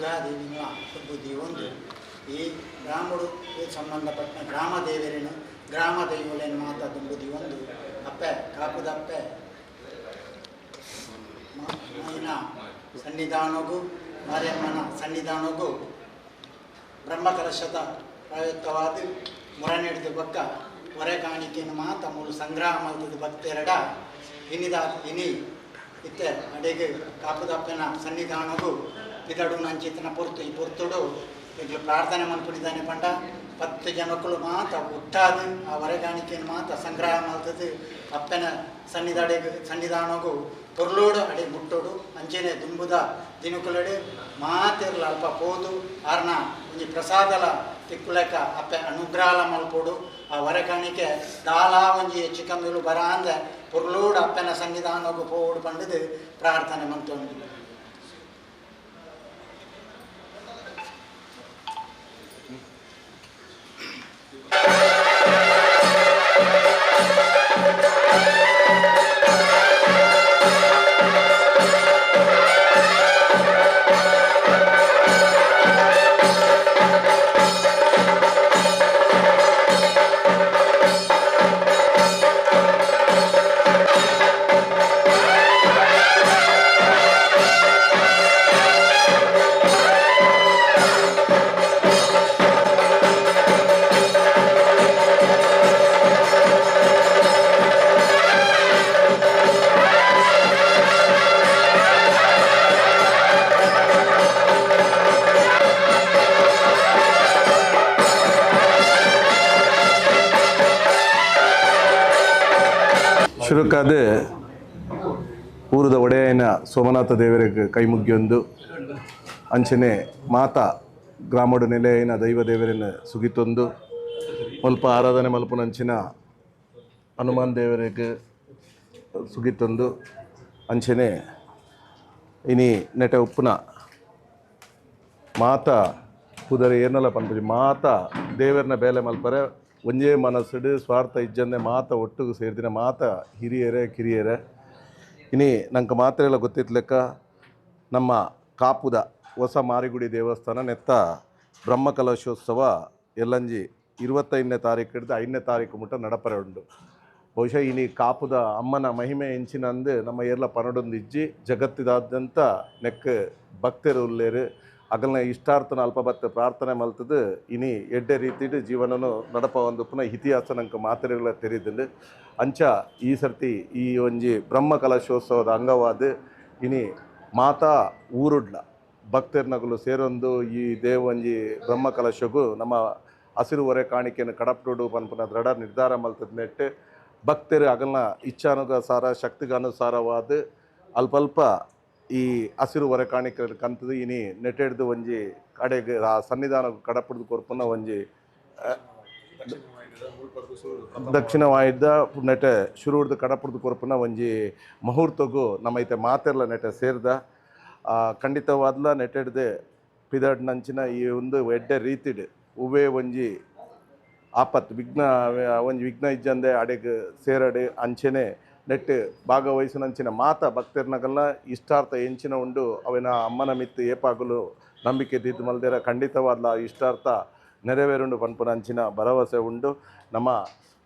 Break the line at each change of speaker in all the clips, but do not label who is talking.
ದುರ್ಗಾದೇವಿನ ಬುದ್ಧಿ ಒಂದು ಈ ಗ್ರಾಮಡು ಸಂಬಂಧಪಟ್ಟ ಗ್ರಾಮ ದೇವರೇನು, ಗ್ರಾಮ ದೈವಲೇನು ಮಾತಾದ ಬುದ್ಧಿ ಒಂದು ಅಪ್ಪೆ ಕಾಪುದಪ್ಪೆ ಮಾಯಿನ ಸನ್ನಿಧಾನಗೂ, ಮಾರಿಯಮ್ಮನ ಸನ್ನಿಧಾನಗೂ, ಬ್ರಹ್ಮಕಲಶದ ಪ್ರಯುಕ್ತವಾದ ಮೊರೆ ನೀಡಿದ ಬಕ್ಕ ಹೊರೆ ಕಾಣಿಕೆಯನ್ನು ಮಾತ ಮೂರು ಸಂಗ್ರಹ ಮಾಡಿದ ಭಕ್ತೆರಡ ಇನಿದ ಇನಿ ಇತ್ತೆ ಅಡಿಗೆ ಕಾಪುದಪ್ಪನ ಸನ್ನಿಧಾನಗೂ ಇದಡು ನಂಚಿತನ ಪೊರ್ತು, ಈ ಪೊರ್ತುಡು ಈಗ ಪ್ರಾರ್ಥನೆ ಮನ್ಪುಡಿದ್ದಾನೆ ಪಂಡ. ಪತ್ತು ಜನಕ್ಕಳು ಮಾತ ಹುಟ್ಟಾದು ಆ ವರಗಾಣಿಕೆ ಮಾತ ಸಂಗ್ರಹ ಮಾಡ್ತದೆ. ಅಪ್ಪನ ಸನ್ನಿಧಾಡೆ ಸನ್ನಿಧಾನಗೂ ಪುರ್ಲೋಡು ಅಡೆ ಮುಟ್ಟೋಡು ಅಂಚೆನೆ ದುಂಬುದ ದಿನಕುಲಡೆ ಮಾತಿರಲ ಅಲ್ಪ ಪೋದು ಆರ್ನ ಒಂಜಿ ಪ್ರಸಾದಲ ತಿಕ್ಕುಲೆಕ್ಕ ಅಪ್ಪೆ ಅನುಗ್ರಹ ಮಲ್ಪೋಡು. ಆ ವರಗಾಣಿಕೆ ದಾಲ ಒಂಜಿ ಚಿಕ್ಕಂದಿಲು ಬರ ಅಂದ ಪೊರ್ಲೋಡು ಅಪ್ಪನ ಸನ್ನಿಧಾನಗೂ ಪೋಡು ಪಂಡದು, ಪ್ರಾರ್ಥನೆ ಮಂತೊಂದು
ಶುರುಕಾದ ಊರದ ಒಡೆಯನ ಸೋಮನಾಥ ದೇವರಿಗೆ ಕೈ ಮುಗಿಯೊಂದು ಅಂಚನೆ ಮಾತಾ ಗ್ರಾಮಡು ನೆಲೆಯನ ದೈವ ದೇವರನ್ನ ಸುಗಿತೊಂದು ಮಲ್ಪ ಆರಾಧನೆ ಮಲ್ಪುನಂಚಿನ ಹನುಮಾನ್ ದೇವರಿಗೆ ಸುಗಿತೊಂದು ಅಂಚನೆ ಇನಿ ನೆಟ ಉಪ್ಪುನ ಮಾತ ಕುದರೆ ಏನಲ್ಲ ಪನ್ಪುಜಿ ಮಾತ ದೇವರನ್ನ ಬೇಲೆ ಮಲ್ಪರೆ ಒಂಜೇ ಮನಸ್ಸಿಡು ಸ್ವಾರ್ಥ ಇಜ್ಜಂದೆ ಮಾತ ಒಟ್ಟಿಗೆ ಸೇರ್ದಿನ ಮಾತ ಹಿರಿಯರೇ, ಕಿರಿಯರೇ. ಇನಿ ನಂಗೆ ಮಾತ್ರ ಎಲ್ಲ ಗೊತ್ತಿತ್ತು ಲೆಕ್ಕ, ನಮ್ಮ ಕಾಪುದ ಹೊಸ ಮಾರಿಗುಡಿ ದೇವಸ್ಥಾನ ನೆತ್ತ ಬ್ರಹ್ಮಕಲಶೋತ್ಸವ ಎಲ್ಲಂಜಿ ಇರುವತ್ತೈದನೇ ತಾರೀಕು ಹಿಡಿದು ಐದನೇ ತಾರೀಕು ಮುಟ್ಟ ನಡಪರೆ ಉಂಡು. ಬಹುಶಃ ಇನಿ ಕಾಪುದ ಅಮ್ಮನ ಮಹಿಮೆ ಹೆಂಚಿನಂದು ನಮ್ಮ ಏರ್ಲ ಪನಡೊಂದು ಇಜ್ಜಿ ಜಗತ್ತಿದಾದ್ಯಂತ ನೆಕ್ ಭಕ್ತರು ಉಲ್ಲೇರು ಅಗಲ್ನ ಇಷ್ಟಾರ್ಥನ ಅಲ್ಪ ಬತ್ತ ಪ್ರಾರ್ಥನೆ ಮಲ್ತದು ಇನಿ ಎಡ್ಡೆ ರೀತಿಡ್ ಜೀವನನು ನಡಪ ಒಂದು ಪುನಃ ಇತಿಹಾಸ ನಂಗೆ ಮಾತ್ರೆಗಳ ತೆರೀದಿಲ್ಲ ಅಂಚ ಈ ಸರ್ತಿ ಈ ಒಂಜಿ ಬ್ರಹ್ಮ ಕಲಶೋತ್ಸವದ ಅಂಗವಾದ ಇನಿ ಮಾತಾ ಊರುಡ್ಲ. ಭಕ್ತರ್ನಗಳು ಸೇರೊಂದು ಈ ದೇವಂಜಿ ಬ್ರಹ್ಮ ಕಲಶಗೂ ನಮ್ಮ ಹಸಿರು ಹೊರೆ ಕಾಣಿಕೆಯನ್ನು ಕಡಪ್ಟೋಡು ಪನ್ಪುನ ದೃಢ ನಿರ್ಧಾರ ಮಲ್ತದ ನೆಟ್ಟು ಭಕ್ತರು ಅಗಲ್ನ ಇಚ್ಛಾನುಸಾರ ಶಕ್ತಿಗನುಸಾರವಾದ ಅಲ್ಪಲ್ಪ ಈ ಹಸಿರು ಹೊರೆ ಕಾಣಿಕೆ ಕಂತದು ಇನಿ ನೆಟ್ಟೆಡ್ದು ಒಂಜಿ ಕಡೆಗೆ, ಆ ಸನ್ನಿಧಾನ ಕಡಪಡ್ದು ಕೊರ್ಪುನ ಒಂಜಿ ದಕ್ಷಿಣ ವಾಯಿದ್ದ ನೆಟೆ ಶುರು ಹಿಡ್ದು ಕಡಪಡ್ದು ಕೊರ್ಪುನ ಒಂಜಿ ಮುಹೂರ್ತಗೂ ನಮ್ಮ ಐತೆ ಮಾತೆರ್ಲ ನೆಟೆ ಸೇರಿದ. ಖಂಡಿತವಾದ್ಲ ನೆಟ್ಟೆಡ್ದೆ ಪಿದಡ್ ನಂಚಿನ ಈ ಒಂದು ಎಡ್ಡೆ ರೀತಿಡ್ ಉವೆ ಒಂಜಿ ಆಪತ್, ವಿಘ್ನ ಒಂಜಿ ವಿಘ್ನ ಇಜ್ಜಂದೆ ಅಡೆಗೆ ಸೇರಡೆ ಅಂಚೆನೆ ನೆಟ್ ಭಾಗವಹಿಸಿನಂಚಿನ ಮಾತ ಭಕ್ತರ್ನಗಲ್ಲ, ಇಷ್ಟಾರ್ಥ ಎಂಚಿನ ಉಂಡು ಅವಿನ ಅಮ್ಮನ ಮಿತ್ತು ಏಪಾಗಲು ನಂಬಿಕೆ ದಿದ್ದು ಮಲ್ದೇರ ಖಂಡಿತವಾದ ಇಷ್ಟಾರ್ಥ ನೆರವೇರುಂಡು ಪನ್ಪುನಂಚಿನ ಭರವಸೆ ಉಂಡು. ನಮ್ಮ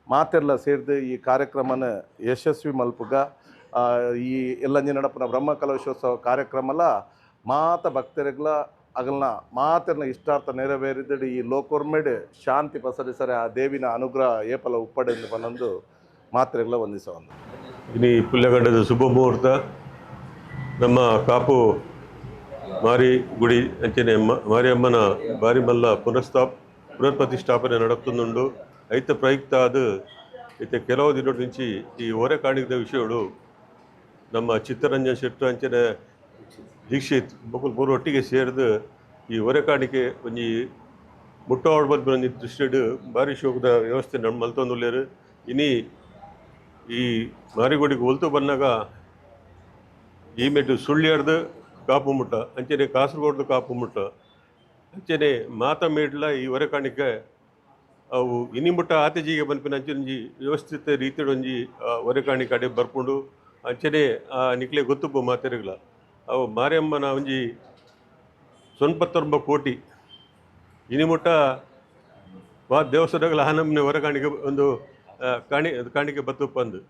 ಮಾತೆಲ್ಲ ಸೇರಿದು ಈ ಕಾರ್ಯಕ್ರಮನ ಯಶಸ್ವಿ ಮಲ್ಪುಗ ಈ ಎಲ್ಲಂಜಿ ನಡಪನ ಬ್ರಹ್ಮ ಕಲಶೋತ್ಸವ ಕಾರ್ಯಕ್ರಮಲ ಮಾತ ಭಕ್ತರಿಗ್ಲ ಅಗಲ್ನ ಮಾತೆರ್ನ ಇಷ್ಟಾರ್ಥ ನೆರವೇರಿದಡಿ ಈ ಲೋಕೋರ್ಮೆಡ್ ಶಾಂತಿ ಪಸರಿಸರೆ ಆ ದೇವಿನ ಅನುಗ್ರಹ ಏಪಲ ಉಪ್ಪಡೆಂದು ಬಂದು ಮಾತ್ರೆಗಳ ಇನ್ನು
ಈ ಪುಲ್ಲಗಡ್ಡದ ಶುಭ ಮುಹೂರ್ತ. ನಮ್ಮ ಕಾಪು ಮಾರಿ ಗುಡಿ ಅಂಚನೆ ಮಾರಿಯಮ್ಮನ ಬಾರಿಮಲ್ಲ ಪುನಃಸ್ಥಾಪ್, ಪುನರ್ಪ್ರತಿಷ್ಠಾಪನೆ ನಡಪುತ್ತುಂಡು ಐತ ಪ್ರಯುಕ್ತ ಅದು ಇತ್ತೆ ಕೆಲವು ದಿನದ ನಿಂಚಿ ಈ ಹೊರೆ ಕಾಣಿದ ವಿಷಯಗಳು ನಮ್ಮ ಚಿತ್ತರಂಜನ್ ಶೆಟ್ಟು ಅಂಚನೆ ದೀಕ್ಷಿತ್ ಬಕುಲ್ ಮೂರು ಒಟ್ಟಿಗೆ ಸೇರಿದು ಈ ಹೊರೆ ಕಾಣಿಕೆ ಒಂಜಿ ಮುಟ್ಟೋಡ್ ಬಂದಿದ್ದ ದೃಷ್ಟಿಡು ಭಾರಿ ಶೋಕದ ವ್ಯವಸ್ಥೆ ನಮ್ಮ ಮಲ್ತೊಂದುಳ್ಳೇರು ಇನಿ ಈ ಮಾರಿಗುಡಿಗೆ ಒಲ್ತು ಬಂದಾಗ ಈ ಮೆಟ್ಟು ಸುಳ್ಳ್ಯಾರ್ದು ಕಾಪು ಮುಟ್ಟ, ಅಂಚನೆ ಕಾಸರಗೋಡ್ದು ಕಾಪು ಮುಟ್ಟ, ಅಂಚನೆ ಮಾತ ಮೇಡ್ಲ ಈ ಹೊರೆ ಕಾಣಿಕೆ, ಅವು ಇನ್ನಿಮುಟ್ಟ ಆತಜಿಗೆ ಬನ್ಪಿನ ಒಂಜಿ ವ್ಯವಸ್ಥಿತ ರೀತಿಯೊಂಜಿ ಕಾಣಿಕೆ ಅಡೆ ಬರ್ಕೊಂಡು ಅಂಚನೆ ಆ ನಿಕ್ಲೆ ಗೊತ್ತುಪ್ಪು ಮಾತೆರೆಗ್ಲ. ಅವು ಮಾರಿಯಮ್ಮನ ಒಂಜಿ ಸೊನ್ಪತ್ತೊಂಬ ಕೋಟಿ ಇನ್ನಿಮುಟ್ಟ ಮಾ ದೇವಸ್ಥಾನಗಳ ಹನಮ್ನೆ ಹೊರಕಾಣಿಕೆ ಒಂದು ಕಾಣಿ, ಕಾಣಿಕೆ ಬತ್ತು ಪಂದು.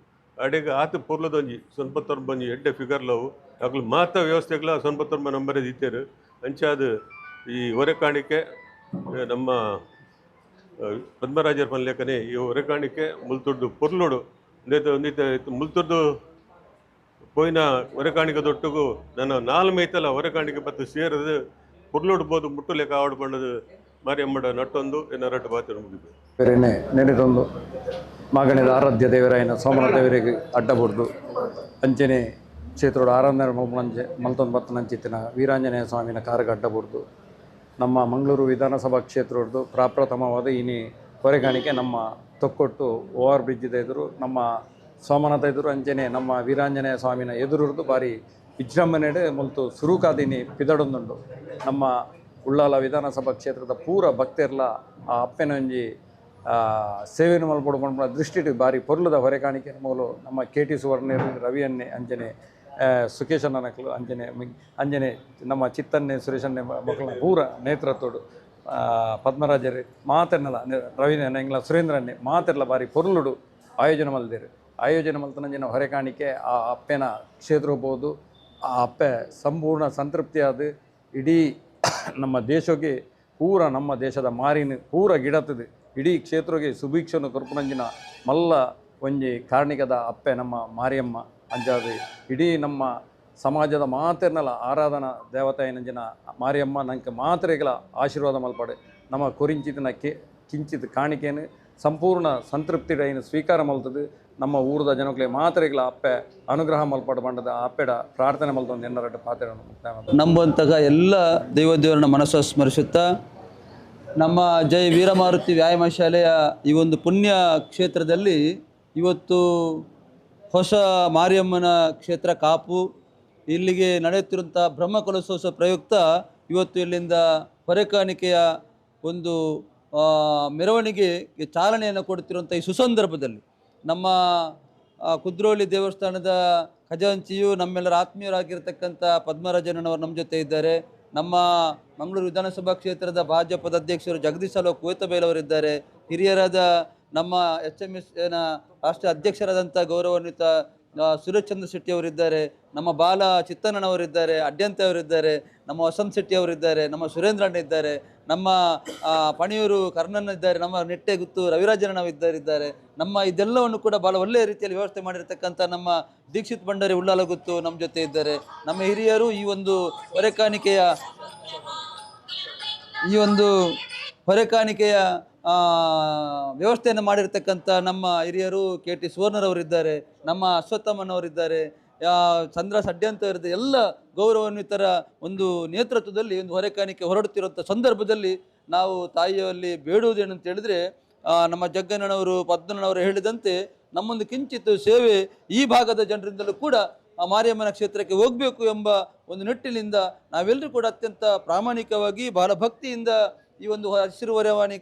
ಅಡೆಗೆ ಆತ ಪೊರ್ಲದೊಂಜಿ ಸೊನ್ಪತ್ತೊಂಬಂಜಿ ಎಡ್ಡೆ ಫಿಗರ್ಲವು ಅಕ್ಲು ಮಾತ ವ್ಯವಸ್ಥೆಗಳ ಸೊನ್ಪತ್ತೊಂಬ ನಂಬರ್ ಇತ್ತೇರು. ಅಂಚಾದ ಈ ಹೊರೆ ಕಾಣಿಕೆ ನಮ್ಮ ಪದ್ಮರಾಜರ ಪನ್ಲೇಖನೆ, ಈ ಹೊರೆಕಾಣಿಕೆ ಮುಲ್ತುರ್ದು ಪೊರ್ಲುಡು. ಮುಲ್ತುರ್ದು ಪೋಯಿನ ಮುಲ್ತೊಡ್ಡು ಪೋಯಿನ ಹೊರೆಕಾಣಿಕೆದೊಟ್ಟಿಗೂ ನನ್ನ ನಾಲ್ ಮೈತಲ ಹೊರೆಕಾಣಿಕೆ ಬತ್ತು ಸೇರದು ಪೊರ್ಲುಡ್ಬೋದು ಮುಟ್ಟು ಲೆಕ್ಕ ಆವಡ್ ಬಂಡದು ಮಾರಿಯಮ್ಮಡ ನಟ್ಟೊಂದು ಎನ್ನರಟ್ಟು ಬಾತಿರು ಮುಗಿದು
ಬೇರೆನೆ ನೆನೆದೊಂದು. ಮಗನಿದ ಆರಾಧ್ಯ ದೇವರಾಯನ ಸೋಮನ ದೇವರಿಗೆ ಅಡ್ಡ ಅಂಜನೇ ಅಂಚನೆ ಕ್ಷೇತ್ರದ ಆರಾಧನೆ ಮಲ್ಮಂಜೆ ಮಲ್ತೊಂದು ಬತ್ತನಂಚಿತ್ತಿನ ವೀರಾಂಜನೇಯ ಸ್ವಾಮಿನ ಕಾರಿಗೆ ಅಡ್ಡ ಬಡ್ದು ನಮ್ಮ ಮಂಗಳೂರು ವಿಧಾನಸಭಾ ಕ್ಷೇತ್ರದ್ದು ಪ್ರಾಪ್ರಥಮವಾದ ಇನಿ ಹೊರೆಗಾಣಿಕೆ ನಮ್ಮ ತೊಕ್ಕೊಟ್ಟು ಓವರ್ ಬ್ರಿಡ್ಜಿದ ಎದುರು ನಮ್ಮ ಸೋಮನಾಥ ಎದುರು ಅಂಚನೆ ನಮ್ಮ ವೀರಾಂಜನೇಯ ಸ್ವಾಮಿನ ಎದುರುರ್ದು ಬಾರಿ ವಿಜೃಂಭಣೆಡೆ ಮುಲ್ತು ಸುರುಕಾದಿನಿ ಪಿದಡೊಂದುಂಡು ನಮ್ಮ ಉಳ್ಳಾಲ ವಿಧಾನಸಭಾ ಕ್ಷೇತ್ರದ ಪೂರ ಭಕ್ತರ್ಲ ಆ ಅಪ್ಪೆನ ಒಂಜಿ ಆ, ಸೇವೆಯನ್ನು ಮಲ್ಪಡ್ಕೊಂಡು ದೃಷ್ಟಿ ಬಾರಿ ಪೊರ್ಲದ ಹೊರೆಕಾಣಿಕೆ ಮೂಲು ನಮ್ಮ ಕೆ ಟಿ ಸುವರ್ಣೇ ರವಿಯನ್ನೆ ಅಂಜನೆ ಅಣ್ಣನಕ್ಲು ಅಂಜನೆ ಅಂಜನೆ, ನಮ್ಮ ಚಿತ್ತನ್ನೆ ಸುರೇಶನ್ನೇ ಮಕ್ಕಳ ಪೂರ ನೇತೃತ್ವಡು ಪದ್ಮರಾಜರೆ ಮಾತೆನ್ನಲ ರವಿ ಎಂಗ್ಲ ಸುರೇಂದ್ರನ್ನೇ ಮಾತೆಲ್ಲ ಬಾರಿ ಪೊರ್ಲುಡು ಆಯೋಜನೆ ಮಲ್ದೇರು. ಆಯೋಜನೆ ಮಲ್ತುನಂಜಿನ ಹೊರೆ ಕಾಣಿಕೆ, ಆ ಅಪ್ಪೆನ ಕ್ಷೇತ್ರ ಹೋಗ್ಬೋದು ಆ ಅಪ್ಪೆ ಸಂಪೂರ್ಣ ಸಂತೃಪ್ತಿಯಾದ, ಇಡೀ ನಮ್ಮ ದೇಶಕ್ಕೆ ಪೂರ ನಮ್ಮ ದೇಶದ ಮಾರಿನ ಪೂರ ಗಿಡತದು ಇಡೀ ಕ್ಷೇತ್ರಕ್ಕೆ ಸುಭೀಕ್ಷನು ಕೊರ್ಪುನಂಜಿನ ಮಲ್ಲ ಒಂಜಿ ಕಾರ್ಣಿಕದ ಅಪ್ಪೆ ನಮ್ಮ ಮಾರಿಯಮ್ಮ ಅಂಜಾದಿ ಇಡೀ ನಮ್ಮ ಸಮಾಜದ ಮಾತೆರ್ನಲ ಆರಾಧನಾ ದೇವತಾಯನಂಜಿನ ಮಾರಿಯಮ್ಮ ನಂಗೆ ಮಾತ್ರೆಗಳ ಆಶೀರ್ವಾದ ಮಲ್ಪಡೆ. ನಮ್ಮ ಕೊರಿಂಚಿತಿನ ಕೆ, ಕಿಂಚಿತ್ ಕಾಣಿಕೆಯನ್ನು ಸಂಪೂರ್ಣ ಸಂತೃಪ್ತಿಡೆಯನ್ನು ಸ್ವೀಕಾರ ಮಲ್ತದು. ನಮ್ಮ ಊರದ ಜನಕ್ಕೆ ಮಾತ್ರೆಗಳ ಅಪ್ಪೆ ಅನುಗ್ರಹ ಮಲ್ಪಡ ಬಂಡದ ಅಪ್ಪೆಡ ಪ್ರಾರ್ಥನೆ ಮಲ್ತೊಂದು. ಎನ್ನರಟ್ಟು ಪಾತ್ರೆ ಮುಕ್ತಾಯ.
ನಂಬುವಂತಹ ಎಲ್ಲ ದೇವದೇವರನ್ನ ಮನಸ್ಸು ಸ್ಮರಿಸುತ್ತಾ ನಮ್ಮ ಜೈ ವೀರಮಾರುತಿ ವ್ಯಾಯಾಮ ಶಾಲೆಯ ಈ ಒಂದು ಪುಣ್ಯ ಕ್ಷೇತ್ರದಲ್ಲಿ ಇವತ್ತು ಹೊಸ ಮಾರಿಯಮ್ಮನ ಕ್ಷೇತ್ರ ಕಾಪು, ಇಲ್ಲಿಗೆ ನಡೆಯುತ್ತಿರುವಂಥ ಬ್ರಹ್ಮಕಲಶೋತ್ಸವ ಪ್ರಯುಕ್ತ ಇವತ್ತು ಇಲ್ಲಿಂದ ಹೊರೆಕಾಣಿಕೆಯ ಒಂದು ಮೆರವಣಿಗೆಗೆ ಚಾಲನೆಯನ್ನು ಕೊಡುತ್ತಿರುವಂಥ ಈ ಸುಸಂದರ್ಭದಲ್ಲಿ ನಮ್ಮ ಕುದ್ರೋಳಿ ದೇವಸ್ಥಾನದ ಖಜಾಂಚಿಯು ನಮ್ಮೆಲ್ಲರ ಆತ್ಮೀಯರಾಗಿರ್ತಕ್ಕಂಥ ಪದ್ಮರಾಜನವರು ನಮ್ಮ ಜೊತೆ ಇದ್ದಾರೆ. ನಮ್ಮ ಮಂಗಳೂರು ವಿಧಾನಸಭಾ ಕ್ಷೇತ್ರದ ಭಾಜಪದ ಅಧ್ಯಕ್ಷರು ಜಗದೀಶ್ ಅಲೋ ಕುವೇತಬೈಲವರಿದ್ದಾರೆ. ಹಿರಿಯರಾದ ನಮ್ಮ ಎಚ್ ಎಂ ಎಸ್ನ ರಾಷ್ಟ್ರ ಅಧ್ಯಕ್ಷರಾದಂಥ ಗೌರವಾನ್ವಿತ ಸುರೇಶ್ ಚಂದ್ರ ಶೆಟ್ಟಿ ಅವರಿದ್ದಾರೆ. ನಮ್ಮ ಬಾಲ ಚಿತ್ತಣ್ಣನವರಿದ್ದಾರೆ ಅಡ್ಯಂತೆ ಅವರಿದ್ದಾರೆ, ನಮ್ಮ ವಸಂತ್ ಶೆಟ್ಟಿ ಅವರಿದ್ದಾರೆ, ನಮ್ಮ ಸುರೇಂದ್ರಣ್ಣ ಇದ್ದಾರೆ, ನಮ್ಮ ಪಣಿಯೂರು ಕರ್ಣನ್ ಇದ್ದಾರೆ, ನಮ್ಮ ನೆಟ್ಟೆಗುತ್ತು ಗುತ್ತು ಇದ್ದಾರೆ ಇದ್ದಾರೆ ನಮ್ಮ ಇದೆಲ್ಲವನ್ನು ಕೂಡ ಬಹಳ ಒಳ್ಳೆಯ ರೀತಿಯಲ್ಲಿ ವ್ಯವಸ್ಥೆ ಮಾಡಿರ್ತಕ್ಕಂಥ ನಮ್ಮ ದೀಕ್ಷಿತ್ ಭಂಡಾರಿ ಉಳ್ಳಾಲಗುತ್ತು ನಮ್ಮ ಜೊತೆ ಇದ್ದಾರೆ. ನಮ್ಮ ಹಿರಿಯರು ಈ ಒಂದು ಹೊರೆಕಾಣಿಕೆಯ ಈ ಒಂದು ಹೊರೆ ಕಾಣಿಕೆಯ ವ್ಯವಸ್ಥೆಯನ್ನು ಮಾಡಿರ್ತಕ್ಕಂಥ ನಮ್ಮ ಹಿರಿಯರು ಕೆ ಟಿ ಸುವರ್ಣರವರಿದ್ದಾರೆ ನಮ್ಮ ಅಶ್ವತ್ಥಮ್ಮನವರಿದ್ದಾರೆ ಚಂದ್ರ ಇರದ ಎಲ್ಲ ಗೌರವಾನ್ವಿತರ ಒಂದು ನೇತೃತ್ವದಲ್ಲಿ, ಒಂದು ಹೊರೆಕಾಣಿಕೆ ಹೊರಡುತ್ತಿರುವಂಥ ಸಂದರ್ಭದಲ್ಲಿ ನಾವು ತಾಯಿಯಲ್ಲಿ ಬೇಡುವುದೇನಂತ ಹೇಳಿದರೆ ನಮ್ಮ ಜಗ್ಗಣ್ಣನವರು ಪದ್ಮನವರು ಹೇಳಿದಂತೆ ನಮ್ಮೊಂದು ಕಿಂಚಿತ್ ಸೇವೆ ಈ ಭಾಗದ ಜನರಿಂದಲೂ ಕೂಡ ಆ ಮಾರಿಯಮ್ಮನ ಕ್ಷೇತ್ರಕ್ಕೆ ಹೋಗಬೇಕು ಎಂಬ ಒಂದು ನಿಟ್ಟಿನಿಂದ ನಾವೆಲ್ಲರೂ ಕೂಡ ಅತ್ಯಂತ ಪ್ರಾಮಾಣಿಕವಾಗಿ ಬಹಳ ಭಕ್ತಿಯಿಂದ ಈ ಒಂದು ಹಸಿರು ವರವಾಣಿ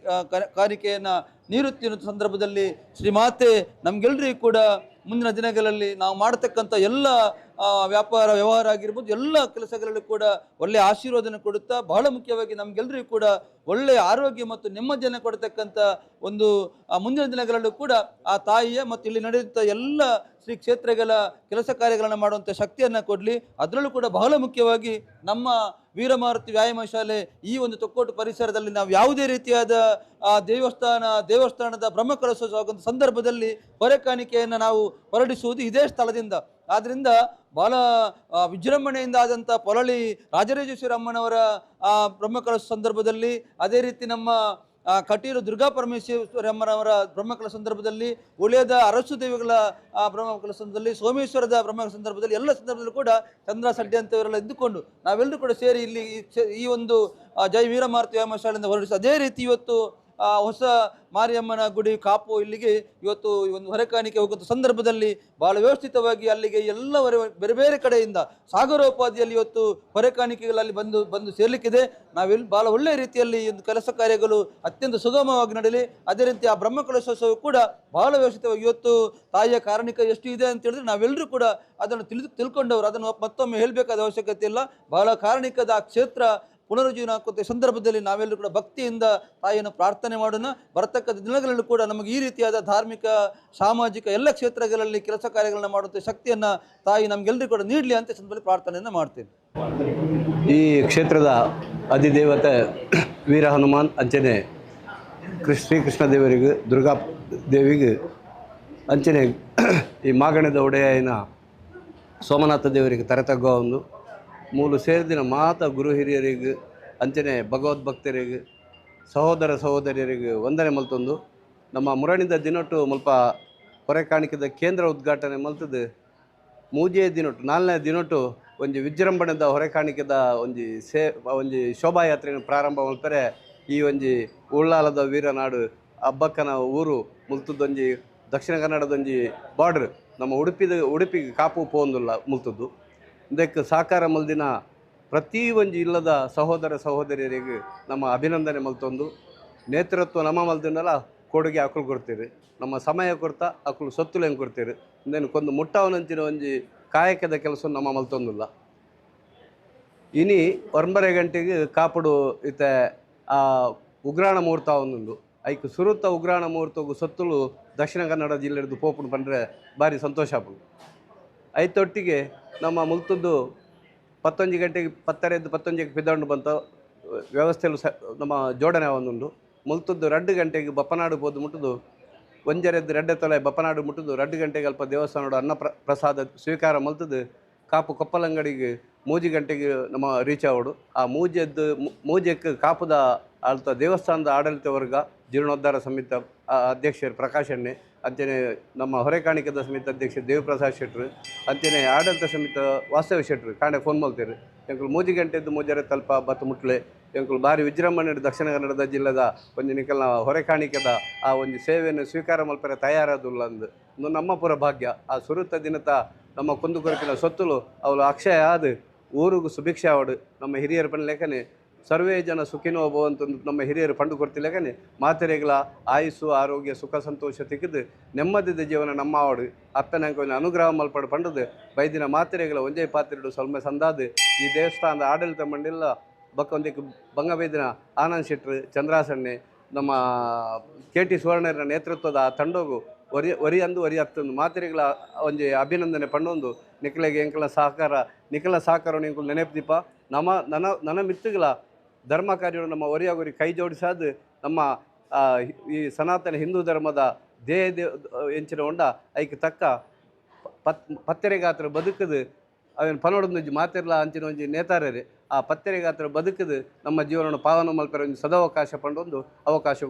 ಕಾಣಿಕೆಯನ್ನು ನೀಡುತ್ತಿರುವ ಸಂದರ್ಭದಲ್ಲಿ ಶ್ರೀಮಾತೆ ನಮಗೆಲ್ಲರಿಗೂ ಕೂಡ ಮುಂದಿನ ದಿನಗಳಲ್ಲಿ ನಾವು ಮಾಡತಕ್ಕಂಥ ಎಲ್ಲ ವ್ಯಾಪಾರ ವ್ಯವಹಾರ ಆಗಿರ್ಬೋದು, ಎಲ್ಲ ಕೆಲಸಗಳಲ್ಲೂ ಕೂಡ ಒಳ್ಳೆಯ ಆಶೀರ್ವಾದನ ಕೊಡುತ್ತಾ, ಬಹಳ ಮುಖ್ಯವಾಗಿ ನಮಗೆಲ್ಲರಿಗೂ ಕೂಡ ಒಳ್ಳೆಯ ಆರೋಗ್ಯ ಮತ್ತು ನೆಮ್ಮದಿಯನ್ನು ಕೊಡತಕ್ಕಂಥ ಒಂದು ಮುಂದಿನ ದಿನಗಳಲ್ಲೂ ಕೂಡ ಆ ತಾಯಿಯ ಮತ್ತು ಇಲ್ಲಿ ನಡೆಯುತ್ತ ಎಲ್ಲ ಶ್ರೀ ಕ್ಷೇತ್ರಗಳ ಕೆಲಸ ಕಾರ್ಯಗಳನ್ನು ಮಾಡುವಂಥ ಶಕ್ತಿಯನ್ನು ಕೊಡಲಿ. ಅದರಲ್ಲೂ ಕೂಡ ಬಹಳ ಮುಖ್ಯವಾಗಿ ನಮ್ಮ ವೀರಮಾರುತಿ ವ್ಯಾಯಾಮ ಶಾಲೆ ಈ ಒಂದು ತೊಕ್ಕೋಟು ಪರಿಸರದಲ್ಲಿ ನಾವು ಯಾವುದೇ ರೀತಿಯಾದ ದೇವಸ್ಥಾನ, ದೇವಸ್ಥಾನದ ಬ್ರಹ್ಮಕಲಶೋತ್ಸವ ಸಂದರ್ಭದಲ್ಲಿ ಹೊರೆಕಾಣಿಕೆಯನ್ನು ನಾವು ಹೊರಡಿಸುವುದು ಇದೇ ಸ್ಥಳದಿಂದ. ಆದ್ದರಿಂದ ಬಹಳ ವಿಜೃಂಭಣೆಯಿಂದ ಆದಂಥ ಪೊರಳಿ ರಾಜರಾಜೇಶ್ವರಿ ಅಮ್ಮನವರ ಆ ಸಂದರ್ಭದಲ್ಲಿ, ಅದೇ ರೀತಿ ನಮ್ಮ ಕಟೀಲು ದುರ್ಗಾ ಪರಮೇಶ್ವರಿ ಅಮ್ಮನವರ ಬ್ರಹ್ಮಕಲ ಸಂದರ್ಭದಲ್ಲಿ, ಉಳಿಯದ ಅರಸು ದೇವಿಗಳ ಬ್ರಹ್ಮಕಲ ಸಂದರ್ಭದಲ್ಲಿ, ಸೋಮೇಶ್ವರದ ಬ್ರಹ್ಮಕಲ ಸಂದರ್ಭದಲ್ಲಿ ಎಲ್ಲ ಸಂದರ್ಭದಲ್ಲೂ ಕೂಡ ಚಂದ್ರ ಸಡ್ಡೆ ಅಂತವರೆಲ್ಲ ಇದ್ದುಕೊಂಡು ನಾವೆಲ್ಲರೂ ಕೂಡ ಸೇರಿ ಇಲ್ಲಿ ಈ ಒಂದು ಜೈ ವೀರಮಾರುತಿ ವ್ಯಾಮಶಾಲೆಯಿಂದ ಹೊರಡಿಸಿ ಅದೇ ರೀತಿ ಇವತ್ತು ಹೊಸ ಮಾರಿಯಮ್ಮನ ಗುಡಿ ಕಾಪು ಇಲ್ಲಿಗೆ ಇವತ್ತು ಈ ಒಂದು ಹೊರೆಕಾಣಿಕೆ ಹೋಗುವಂಥ ಸಂದರ್ಭದಲ್ಲಿ ಬಹಳ ವ್ಯವಸ್ಥಿತವಾಗಿ ಅಲ್ಲಿಗೆ ಎಲ್ಲವರ ಬೇರೆ ಬೇರೆ ಕಡೆಯಿಂದ ಸಾಗರೋಪಾದಿಯಲ್ಲಿ ಇವತ್ತು ಹೊರೆಕಾಣಿಕೆಗಳಲ್ಲಿ ಬಂದು ಬಂದು ಸೇರ್ಲಿಕ್ಕಿದೆ. ನಾವೆಲ್ಲಿ ಬಹಳ ಒಳ್ಳೆಯ ರೀತಿಯಲ್ಲಿ ಒಂದು ಕೆಲಸ ಕಾರ್ಯಗಳು ಅತ್ಯಂತ ಸುಗಮವಾಗಿ ನಡೆಯಲಿ. ಅದೇ ರೀತಿ ಆ ಬ್ರಹ್ಮಕಲಶೋತ್ಸವ ಕೂಡ ಬಹಳ ವ್ಯವಸ್ಥಿತವಾಗಿ ಇವತ್ತು ತಾಯಿಯ ಕಾರಣಿಕ ಎಷ್ಟು ಇದೆ ಅಂತ ಹೇಳಿದ್ರೆ ನಾವೆಲ್ಲರೂ ಕೂಡ ಅದನ್ನು ತಿಳಿದು, ತಿಳ್ಕೊಂಡವರು. ಅದನ್ನು ಮತ್ತೊಮ್ಮೆ ಹೇಳಬೇಕಾದ ಅವಶ್ಯಕತೆ ಇಲ್ಲ. ಬಹಳ ಕಾರಣಿಕದ ಕ್ಷೇತ್ರ ಪುನರುಜ್ಜೀವನ ಹಾಕುವಂಥ ಸಂದರ್ಭದಲ್ಲಿ ನಾವೆಲ್ಲರೂ ಕೂಡ ಭಕ್ತಿಯಿಂದ ತಾಯಿಯನ್ನು ಪ್ರಾರ್ಥನೆ ಮಾಡೋಣ. ಬರತಕ್ಕಂಥ ದಿನಗಳಲ್ಲೂ ಕೂಡ ನಮಗೆ ಈ ರೀತಿಯಾದ ಧಾರ್ಮಿಕ, ಸಾಮಾಜಿಕ ಎಲ್ಲ ಕ್ಷೇತ್ರಗಳಲ್ಲಿ ಕೆಲಸ ಕಾರ್ಯಗಳನ್ನ ಮಾಡುವಂಥ ಶಕ್ತಿಯನ್ನು ತಾಯಿ ನಮಗೆಲ್ಲರಿಗೂ ಕೂಡ ನೀಡಲಿ ಅಂತ ಸಂದರ್ಭದಲ್ಲಿ ಪ್ರಾರ್ಥನೆಯನ್ನು ಮಾಡ್ತೇನೆ.
ಈ ಕ್ಷೇತ್ರದ ಅಧಿದೇವತೆ ವೀರ ಹನುಮಾನ್ ಅಂಚನೆ ಕೃಷ್ಣ ಶ್ರೀಕೃಷ್ಣ ದೇವರಿಗೆ, ದುರ್ಗಾ ದೇವಿಗೆ ಅಂಚನೆ ಈ ಮಾಗಣದ ಒಡೆಯನ ಸೋಮನಾಥ ದೇವರಿಗೆ ತರೆತಗ್ಗುವ ಒಂದು ಮೂಲು ಸೇರಿದಿನ ಮಾತ ಗುರು ಹಿರಿಯರಿಗೆ, ಅಂಚನೆ ಭಗವದ್ಭಕ್ತರಿಗೆ ಸಹೋದರ ಸಹೋದರಿಯರಿಗೆ ವಂದನೆ ಮಲ್ತೊಂದು. ನಮ್ಮ ಮುರಣಿದ ದಿನೊಟ್ಟು ಮುಲ್ಪ ಹೊರೆ ಕಾಣಿಕೆದ ಕೇಂದ್ರ ಉದ್ಘಾಟನೆ ಮಲ್ತದ್ದು ಮೂಜೆ ದಿನೊಟ್ಟು, ನಾಲ್ನೇ ದಿನೊಟ್ಟು ಒಂದು ವಿಜೃಂಭಣೆದ ಹೊರೆ ಕಾಣಿಕೆದ ಒಂದು ಸೇ ಒಂದು ಶೋಭಾಯಾತ್ರೆ ಪ್ರಾರಂಭ ಮಲ್ಪರೆ, ಈ ಒಂಜಿ ಉಳ್ಳಾಲದ ವೀರನಾಡು ಅಬ್ಬಕ್ಕನ ಊರು ಮುಲ್ತದ್ದೊಂಜಿ ದಕ್ಷಿಣ ಕನ್ನಡದೊಂಜಿ ಬಾರ್ಡ್ರ್. ನಮ್ಮ ಉಡುಪಿದ, ಉಡುಪಿಗೆ ಕಾಪು ಪೋಂದುಲ್ಲ ಮುಲ್ತದ್ದು. ಇದಕ್ಕೆ ಸಾಕಾರ ಮಲ್ದಿನ ಪ್ರತಿ ಒಂಜಿ ಇಲ್ಲದ ಸಹೋದರ ಸಹೋದರಿಯರಿಗೆ ನಮ್ಮ ಅಭಿನಂದನೆ ಮಲ್ತೊಂದು. ನೇತೃತ್ವ ನಮ್ಮ ಮಲ್ದಿನಲ್ಲ, ಕೊಡುಗೆ ಹಾಕಲು ಕೊಡ್ತೀರಿ. ನಮ್ಮ ಸಮಯ ಕೊಡ್ತಾ ಹಾಕಲು ಸೊತ್ತುಲೆಂಗೆ ಕೊಡ್ತೀರಿ. ಇಂದೇನು ಕೊಂದು ಮುಟ್ಟವನಂಚಿನ ಒಂಜಿ ಕಾಯಕದ ಕೆಲಸ ನಮ್ಮ ಮಲ್ತೊಂದಿಲ್ಲ. ಇನಿ ಒಂಬರೆ ಗಂಟೆಗೆ ಕಾಪುಡು ಇತ್ತೆ ಆ ಉಗ್ರಾಣ ಮುಹೂರ್ತ ಒಂದೊಂದು. ಐಕ್ ಸುರುತ್ತ ಉಗ್ರಾಣ ಮುಹೂರ್ತಗೂ ಸೊತ್ತುಲು ದಕ್ಷಿಣ ಕನ್ನಡ ಜಿಲ್ಲೆದು ಪೋಪುಡು ಬಂದರೆ ಭಾರಿ ಸಂತೋಷ ಆಪುಂಡು ಐತೊಟ್ಟಿಗೆ ನಮ್ಮ ಮುಲ್ತದ್ದು ಪತ್ತೊಂಜಿ ಗಂಟೆಗೆ ಪತ್ತರೆದ್ದು ಪತ್ತೊಂಜಿಗೆ ಪಿದಾಂಡು ಬಂತ ವ್ಯವಸ್ಥೆಲು ಸ, ನಮ್ಮ ಜೋಡಣೆ ಒಂದುಂಡು ಮುಲ್ತದ್ದು ರಡ್ಡು ಗಂಟೆಗೆ ಬಪ್ಪನಾಡು ಪೋದು ಮುಟ್ಟುದು, ಒಂಜರೆದ್ದು ರೆಡ್ಡೆ ತೊಲೆ ಬಪ್ಪನಾಡು ಮುಟ್ಟುದು, ರಡ್ಡು ಗಂಟೆಗೆ ಅಲ್ಪ ದೇವಸ್ಥಾನದ ಅನ್ನ ಪ್ರ, ಪ್ರಸಾದ ಸ್ವೀಕಾರ ಮಲ್ತದ್ದು ಕಾಪು ಕೊಪ್ಪಲಂಗಡಿಗೆ ಮೂಜಿ ಗಂಟೆಗೆ ನಮ್ಮ ರೀಚ್ ಆವಡು. ಆ ಮೂಜೆದ್ದು ಮೂಜೆಕ್ಕೆ ಕಾಪುದ ಆಳ್ತ ದೇವಸ್ಥಾನದ ಆಡಳಿತ ವರ್ಗ, ಜೀರ್ಣೋದ್ಧಾರ ಸಮಿತಿ ಅಧ್ಯಕ್ಷರು ಪ್ರಕಾಶ್ ಎಣ್ಣೆ ನಮ್ಮ ನಮ್ಮ ಹೊರೆಕಾಣಿಕದ ಸಮಿತಿ ಅಧ್ಯಕ್ಷ ದೇವಪ್ರಸಾದ್ ಶೆಟ್ರು, ಅಂತೆಯೇ ಆಡಳಿತ ಸಮಿತಿ ವಾಸ್ತವ ಶೆಟ್ರು, ಕಾಣೆ ಫೋನ್ ಮಾಡ್ತೀರಿ ಎಂಕುಲು ಮೂಜಿ ಗಂಟೆದ್ದು ಮೂಜರೆ ತಲ್ಪ ಬತ್ತು ಮುಟ್ಲೆ. ಎಂಕುಲು ಭಾರಿ ವಿಜೃಂಭಣೆ ದಕ್ಷಿಣ ಕನ್ನಡದ ಜಿಲ್ಲೆದ ಒಂದು ಹೊರೆ ಹೊರೆಕಾಣಿಕೆದ ಆ ಒಂದು ಸೇವೆಯನ್ನು ಸ್ವೀಕಾರ ಮಲ್ಪರೆ ತಯಾರಾದಲ್ಲ ಅಂದು. ನಮ್ಮ ಪುರ ಭಾಗ್ಯ. ಆ ಸುರುತ ದಿನತ ನಮ್ಮ ಕುಂದು ಕೊರಕಿನ ಸೊತ್ತುಲು ಅವಳು ಅಕ್ಷಯ ಆದ ಊರಿಗೂ ಸುಭಿಕ್ಷೆ ಆವಡು. ನಮ್ಮ ಹಿರಿಯರ ಪಣ ಲೆಕ್ಕನೆ ಸರ್ವೇ ಜನ ಸುಖಿನೋ ಭವಂತು ಅಂತ ನಮ್ಮ ಹಿರಿಯರು ಪಂಡು ಕೊಡ್ತಿಲ್ಲಗನೆ ಮಾತೆರೆಗಳ ಆಯುಸ್ಸು, ಆರೋಗ್ಯ, ಸುಖ, ಸಂತೋಷ ತೆಗೆದು ನೆಮ್ಮದಿದ ಜೀವನ ನಮ್ಮ ಆವಡು ಅಪ್ಪನಂಗೆ ಒಂದು ಅನುಗ್ರಹ ಮಲ್ಪಡು ಪಂಡದು ಬೈದಿನ ಮಾತೆರೆಗಳ ಒಂದೇ ಪಾತ್ರೆಡು ಸ್ವಲ್ಪ ಸಂದಾದ. ಈ ದೇವಸ್ಥಾನದ ಆಡಳಿತ ಮಂಡಿಲ್ಲ ಬಕ್ಕ ಒಂದಿಕ್ಕೆ ಬಂಗಬೈದಿನ ಆನಂದ್ ಶೆಟ್ರು, ಚಂದ್ರಾಸಣ್ಣೆ, ನಮ್ಮ ಕೆ ಟಿ ಸುವರ್ಣರ ನೇತೃತ್ವದ ಆ ತಂಡೋಗು ಒರಿ ಒರಿ ಅಂದು ಒರಿ ಹತ್ತೊಂದು ಮಾತೆರೆಗಳ ಒಂಜಿ ಅಭಿನಂದನೆ ಪಂಡೊಂದು ನಿಖಲೆಗೆ ಎಂಕಲ ಸಹಕಾರ, ನಿಖಲ ಸಹಕಾರ ನಿಂಕುಲು ನೆನಪುದೀಪ. ನಮ್ಮ ನನ ನನ್ನ ಮಿತ್ತುಗಳ ಧರ್ಮ ಕಾರ್ಯಗಳು ನಮ್ಮ ಒರೆಯಾಗೋರಿಗೆ ಕೈ ಜೋಡಿಸಾದು ನಮ್ಮ ಈ ಸನಾತನ ಹಿಂದೂ ಧರ್ಮದ ದೇಹ ಎಂಚಿನ ಹೊಂಡ ಐಕ್ ತಕ್ಕ ಪತ್, ಪತ್ತೆರೆಗಾತ್ರ ಬದುಕದು, ಅವೆನ್ ಪನೋಡೊಂದು ಮಾತಿರ್ಲ ಅಂಚಿನ ಒಂಜಿ ನೇತಾರರೆ ಆ ಪತ್ತೆರೆಗಾತ್ರ ಬದುಕದು ನಮ್ಮ ಜೀವನ ಪಾವನ ಮಲ್ಪರ ಒಂದು ಸದಾವಕಾಶ ಪಂಡೊಂದು ಅವಕಾಶ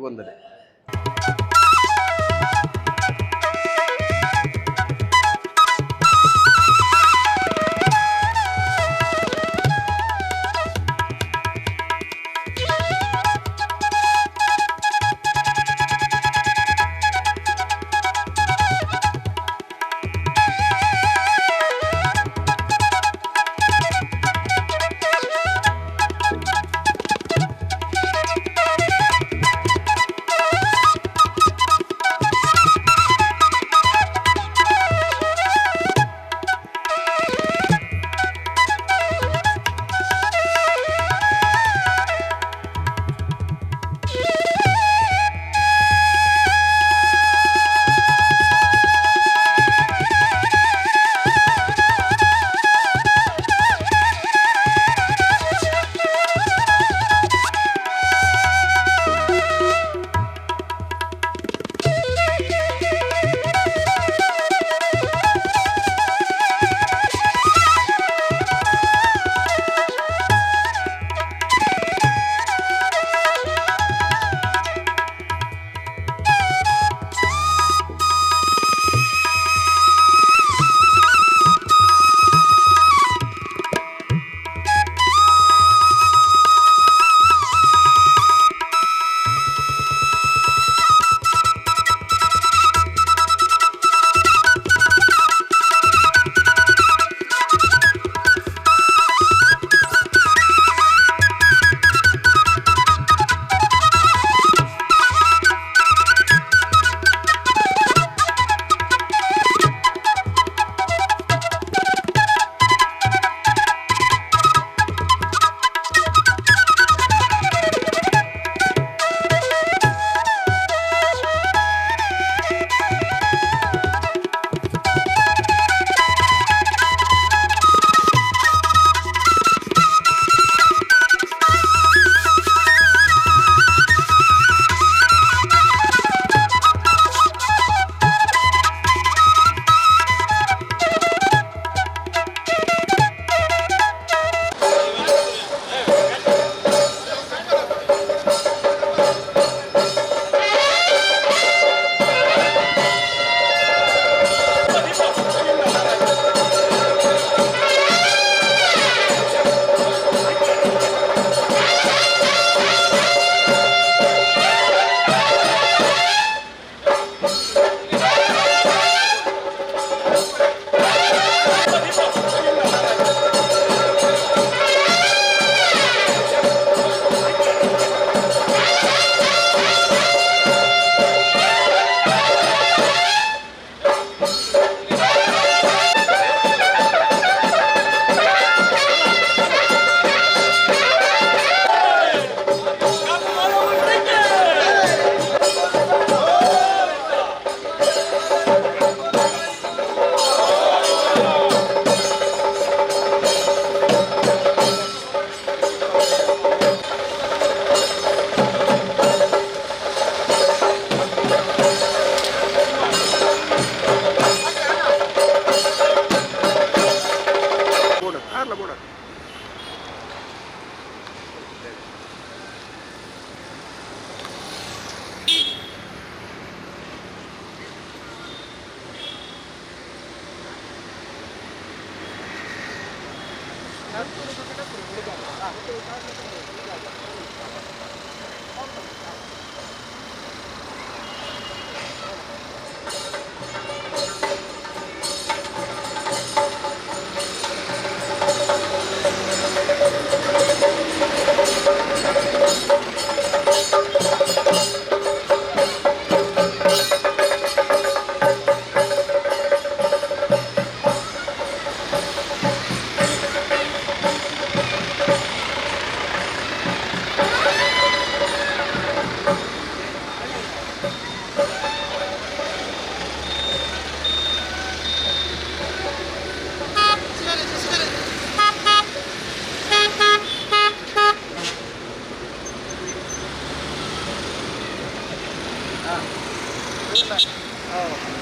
Ah.
Una. Oh.